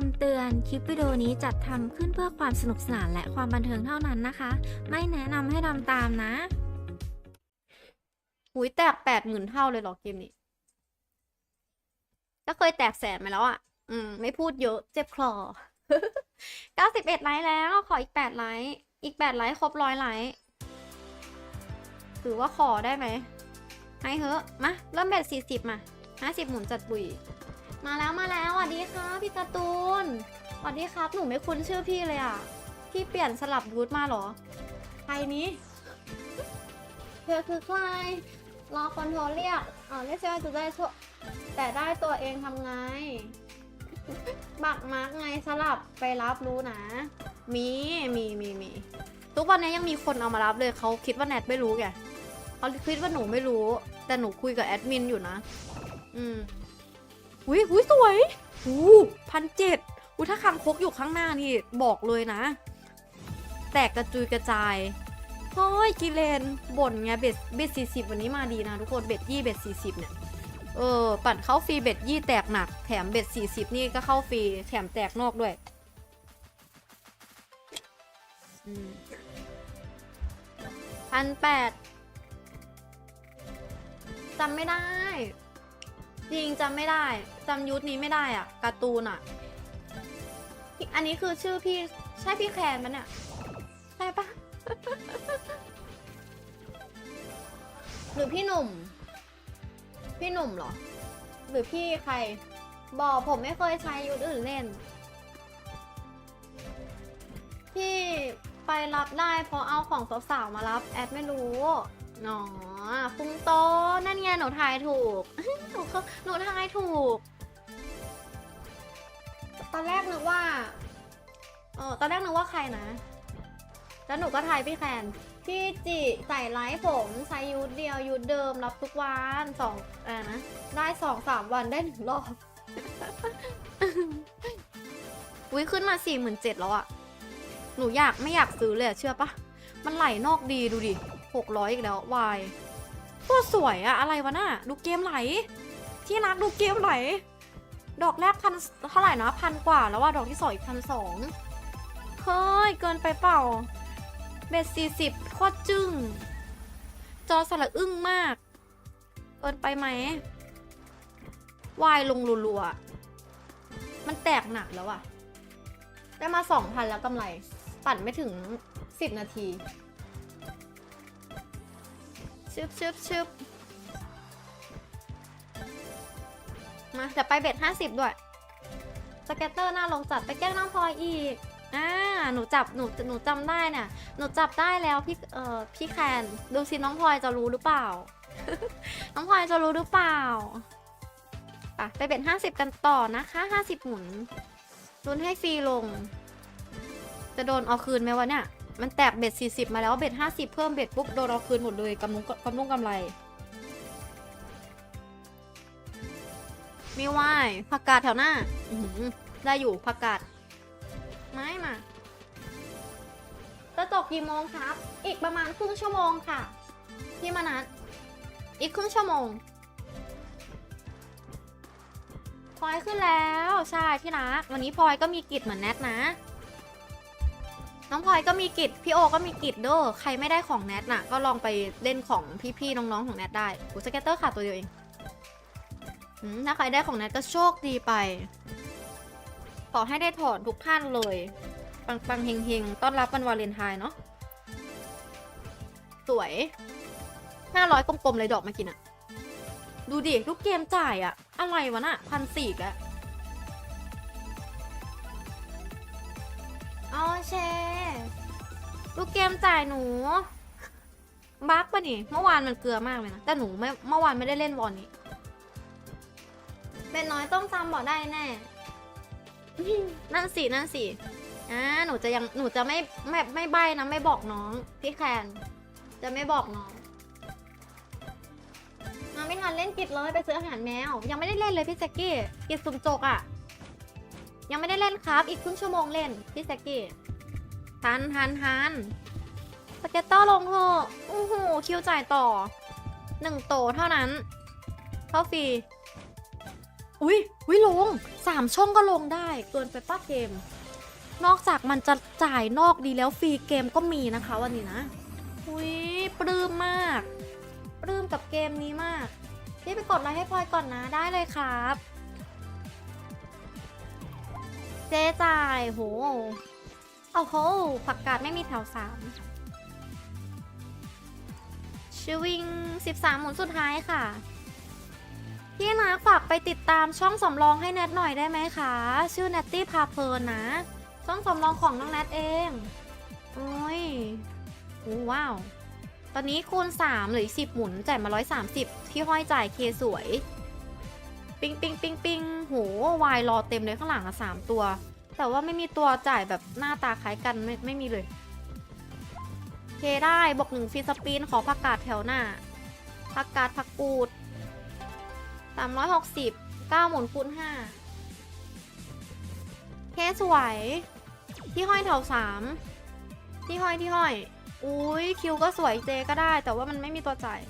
คำเตือน คลิปวิดีโอนี้จัดทำขึ้นเพื่อความสนุกสนานและความบันเทิงเท่านั้นนะคะ ไม่แนะนำให้ทำตามนะ หุยแตกแปดหมื่นเท่าเลยเหรอเกมนี้ ก็เคยแตกแสนมาแล้วอะ อืม ไม่พูดเยอะ เจ็บคลอเก้าสิบเอ็ดไลค์แล้ว ขออีกแปดไลค์ อีกแปดไลค์ครบร้อยไลค์ถือว่าขอได้ไหมให้เถอะมา เริ่มเบ็ดสี่สิบมาห้าสิบหมุนจัดบุย มาแล้วมาแล้วสวัสดีค่ะพี่การ์ตูนสวัสดีครับ หนูไม่คุ้นชื่อพี่เลยอะ พี่เปลี่ยนสลับยูทมาเหรอ ใครนี้เธอคือใคร รอคอนโทรเรียกอ๋อเรียกใช่ไหมจะได้ช่วแต่ได้ตัวเองทำไง บักมาร์กไงสลับไปรับรู้นะ มีมีมีมีทุกวันนี้ยังมีคนเอามารับเลยเขาคิดว่าแนทไม่รู้แกเขาคิดว่าหนูไม่รู้ แต่หนูคุยกับแอดมินอยู่นะ อืม หุยหุยสวยหูพันเจ็ดอุ้ยถ้าคังคกอยู่ข้างหน้านี่บอกเลยนะ แตกกระจุยกระจายเฮ้ยกิเลนบ่นไงเบ็ดเบ็ดสี่สิบวันนี้มาดีนะทุกคนเบ็ดยี่เบ็ดสี่สิบเนี่ยเออปั่นเข้าฟรีเบ็ดยี่แตกหนัก แถมเบ็ดสี่สิบนี่ก็เข้าฟรีแถมแตกนอกด้วยพันแปดจำไม่ได้ จริงจำไม่ได้จำยุทธนี้ไม่ได้อะการ์ตูนอะ อันนี้คือชื่อพี่ใช่พี่แคนมันเนี่ยใช่ปะหรือพี่หนุ่ม พี่หนุ่มเหรอ หรือพี่ใคร บอกผมไม่เคยใช้ยุทธอื่นเล่น พี่ไปรับได้เพราะเอาของสาวๆมารับ แอดไม่รู้หนอ คุงโตนั่นไงหนูทายถูก หนูเขาหนูทายถูก ตอนแรกนึกว่าเออตอนแรกนึกว่าใครนะ แล้วหนูก็ทายพี่แคน พี่จิใส่ไลฟ์ผมใช้ยูทเดียวยูทเดิมรับทุกวันสองอะไรนะ ได้สองสามวันได้หนึ่งรอบ อุ้ยขึ้นมาสี่หมื่นเจ็ดแล้วอะหนูอยากไม่อยากซื้อเลยเชื่อปะมันไหลนอกดีดูดิหกร้อยอีกแล้ววาย โคตรสวยอะอะไรวะน่ะดูเกมไหล ที่รักดูเกมไหล ดอกแรกพันเท่าไหร่นะพันกว่าแล้วว่าดอกที่สองอีกพันสองเฮ้ยเกินไปเปล่า เบ็ดสี่สิบโคตรจึ้งจอสละอึ้งมาก เกินไปไหมวายลงรัวๆ มันแตกหนักแล้วอะได้มาสองพันแล้วกำไร ปั่นไม่ถึงสิบนาที ชึบชึบชึบมาเดี๋ยวไปเบ็ดห้าสิบด้วยสเก็ตเตอร์หน้าลงจัดไปแกล้งน้องพลอยอีกอ่าหนูจับหนูหนูจำได้เนี่ยหนูจับได้แล้วพี่เอ่อพี่แคนดูสิน้องพลอยจะรู้หรือเปล่า น้องพลอยจะรู้หรือเปล่าอะไปเป็นห้าสิบกันต่อนะคะห้าสิบหมุนลุ้นให้ฟรีลง จะโดนเอาคืนไหมวะเนี่ย มันแตกเบ็ดสี่สิบมาแล้วเบ็ดห้าสิบเพิ่มเบ็ดปุ๊บโดนเอาคืนหมดเลยกำนุงกำนุงกำไรมีวายผักกาดแถวหน้าได้อยู่ผักกาดไม่มาจะจบกี่โมงครับ อีกประมาณครึ่งชั่วโมงค่ะ พี่มานัดอีกครึ่งชั่วโมงพลอยขึ้นแล้วใช่ที่รักวันนี้พลอยก็มีกิจเหมือนแนทนะ น้องพลอยก็มีกิจพี่โอก็มีกิจเด้อใครไม่ได้ของแนทน่ะ ก็ลองไปเล่นของพี่ๆน้องๆของแนทได้โอ้สเก็ตเตอร์ขาดตัวเดียวเองถ้าใครได้ของแนทก็โชคดีไป ขอให้ได้ถอนทุกท่านเลย ปังปังๆเฮงเฮงๆ ต้อนรับวันวาเลนไทน์เนาะสวยห้าร้อยกลมๆเลยดอกมากินอะดูดิลูกเกมจ่ายอะอะไรวะน่ะพันสี่แล้วเอเช ลูกเกมจ่ายหนูบั๊กปะนี่ เมื่อวานมันเกลือมากเลยนะ แต่หนูไม่เมื่อวานไม่ได้เล่นวอนนี้ เป็นน้อยต้องจำบอกได้แน่ นั่นสินั่นสิอ่าหนูจะยังหนูจะไม่ไม่ไม่ใบนะไม่บอกน้อง พี่แคนจะไม่บอกน้องมาไม่ทันเล่นกิจเลยไปซื้ออาหารแมว ยังไม่ได้เล่นเลยพี่แจ็กกี้กิจสุ่มจกอะ่ะ ยังไม่ได้เล่นครับ อีกครึ่งชั่วโมงเล่นพี่แจ็กกี้ ทันทันทันสเก็ตเตอร์ลงเถอะโอ้โหคิวจ่ายต่อหนึ่งโตเท่านั้นเข้าฟรีอุ้ยอุ้ยลงสามช่องก็ลงได้เกินไปป้าเกม นอกจากมันจะจ่ายนอกดีแล้วฟรีเกมก็มีนะคะวันนี้นะอุ้ยปลื้มมาก ปลื้มกับเกมนี้มากพี่ไปกดไลค์ให้พลอยก่อนนะได้เลยครับ เจ๊จ่ายโห โอ้โห ผักกาดไม่มีแถวสามชวิง 13 หมุนสุดท้ายค่ะ พี่นาฝากไปติดตามช่องสำรองให้แนทหน่อยได้ไหมคะ ชื่อแนตตี้พาเพลินนะ ช่องสำรองของน้องแนทเองโอ้ยโอ้ว้าว ตอนนี้คูณ3หรือ10 หมุนจ่ายมา 130 ที่ห้อยจ่ายเคสวย ปิงปิงปิงปิงโหวายรอเต็มเลยข้างหลังอะสามตัว แต่ว่าไม่มีตัวจ่ายแบบหน้าตาคล้ายกันไม่ไม่มีเลยเคได้บอกหนึ่งฟีสปินขอผักกาดแถวหน้าผักกาดผักกูดสามร้อยหกสิบเก้าหมุนคูณห้าเคสวยที่ห้อยแถวสามที่ห้อยที่ห้อย อุ้ยคิวก็สวยเจก็ได้ แต่ว่ามันไม่มีตัวจ่าย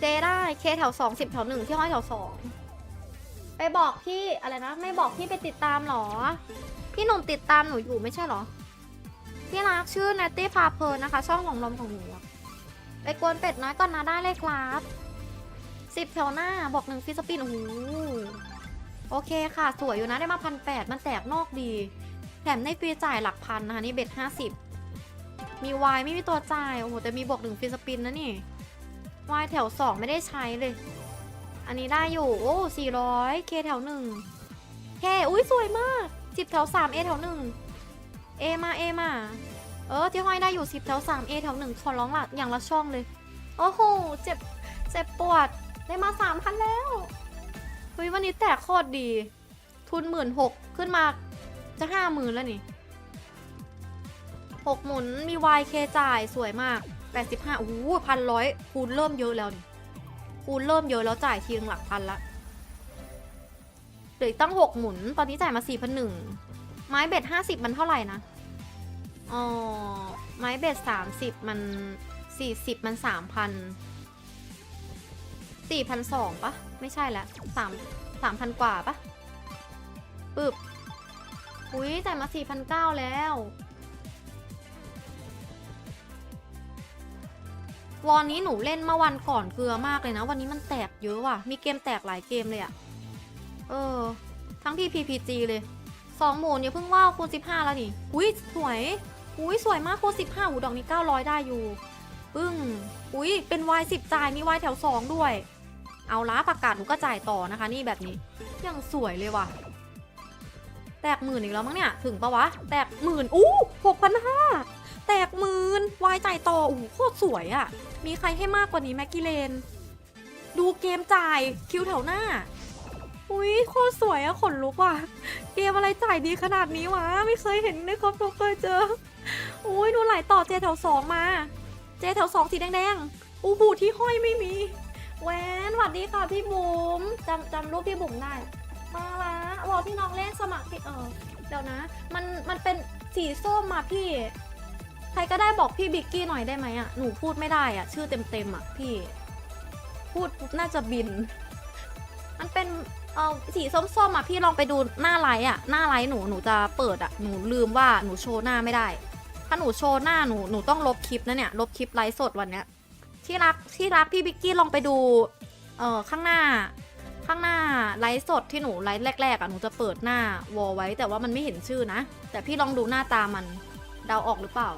เจได้เคแถวสองสิบแถวหนึ่งที่ห้อยแถวสอง ไปบอกพี่อะไรนะ ไม่บอกพี่ไปติดตามหรอ พี่หนุ่มติดตามหนูอยู่ไม่ใช่หรอ พี่รักชื่อ n a t t y พาเพลินนะคะ ช่องของลมของหนูอะไปกวนเป็ดน้อยก่อนนะได้เลยครับสิบแถวหน้าบอกหนึ่งฟิสปินโอ้โหโอเคค่ะ สวยอยู่นะได้มาพันแปดมันแตกนอกดี แถมในฟรีจ่ายหลักพันนะคะนี่เบ็ดห้าสิบมีวายไม่มีตัวจ่าย โอ้โห แต่มีบอกหนึ่งฟิสปินนะนี่วายแถวสองไม่ได้ใช้เลย อันนี้ได้อยู่ โอ้สี่ร้อยเคแถวหนึ่งเคอุ้ยสวยมากสิบแถวสามเอแถวหนึ่งเอมาเอมา เออที่ห้อยได้อยู่สิบแถวสามเอแถวหนึ่งขอร้องละอย่างละช่องเลย โอ้โห เจ็บ เจ็บปวด ได้มาสามพันแล้วเฮ้ยวันนี้แตกโคตรดี ทุนหมื่นหกขึ้นมาจะห้าหมื่นแล้วนี่หกหมุนมีวายเคจ่ายสวยมากแปดสิบห้าโอ้โหพันร้อยคูณเริ่มเยอะแล้วนี่ คูณเริ่มเยอะแล้วจ่ายทีนึงหลักพันละเหลืออีกตั้งหกหมุน ตอนนี้จ่ายมาสี่พันหนึ่งไม้เบ็ดห้าสิบมันเท่าไหร่นะอ๋อไม้เบ็ดสามสิบมันสี่สิบมันสามพันสี่พันสองปะไม่ใช่ละสามสามพันกว่าปะปึ๊บอุ้ยจ่ายมาสี่พันเก้าแล้ว วอนนี้หนูเล่นเมื่อวันก่อนเกลือมากเลยนะ วันนี้มันแตกเยอะว่ะ มีเกมแตกหลายเกมเลยอะเออ ทั้งที่ PPG เลยสองหมุนอย่าเพิ่งว่าวคูณสิบห้าแล้วนี่ อุ้ยสวย อุ้ยสวยมากคูณสิบห้าหูดอกนี้เก้าร้อยได้อยู่ปึ้ง อุ้ยเป็นวายสิบจ่ายมีวายแถวสองด้วย เอาละประกาศหนูก็จ่ายต่อนะคะ นี่แบบนี้ยังสวยเลยว่ะ แตกหมื่นอีกแล้วมั้งเนี่ย ถึงปะวะ แตกหมื่นอู้หกพันห้า แตกหมื่นวายจ่ายต่อโอ้โหโคตรสวยอะ่ะ มีใครให้มากกว่านี้แม็กกิเลน ดูเกมจ่ายคิวแถวหน้า อุ้ยโคตรสวยอะขนลุกว่ะ เกมอะไรจ่ายดีขนาดนี้วะ ไม่เคยเห็นในครอบครัวเคยเจอ อุ้ยหนูไหลต่อเจแถวสองมา เจแถวสองสีแดงๆอู้หูที่ห้อยไม่มีแหวนสวัสดีค่ะพี่บุ๋มจำจำรูปพี่บุ๋มได้ มาละรอที่น้องเล่นสมัครพี่เออเดี๋ยวนะ มันมันเป็นสีส้มมาพี่ ใครก็ได้บอกพี่บิ๊กกี้หน่อยได้ไหมอะหนูพูดไม่ได้อะชื่อเต็มๆอะพี่ พูดปุ๊บน่าจะบิน มันเป็นเออสีส้มๆอะพี่ลองไปดูหน้าไลท์อะหน้าไลท์หนูหนูจะเปิดอะหนูลืมว่าหนูโชว์หน้าไม่ได้ ถ้าหนูโชว์หน้าหนูหนูต้องลบคลิปนะเนี่ยลบคลิปไลฟ์สดวันเนี้ยที่รักที่รักพี่บิ๊กกี้ลองไปดูเอ่อข้างหน้า ข้างหน้าไลฟ์สดที่หนูไลฟ์แรกๆอะหนูจะเปิดหน้าวอลไว้แต่ว่ามันไม่เห็นชื่อนะ แต่พี่ลองดูหน้าตามันเดาออกหรือเปล่า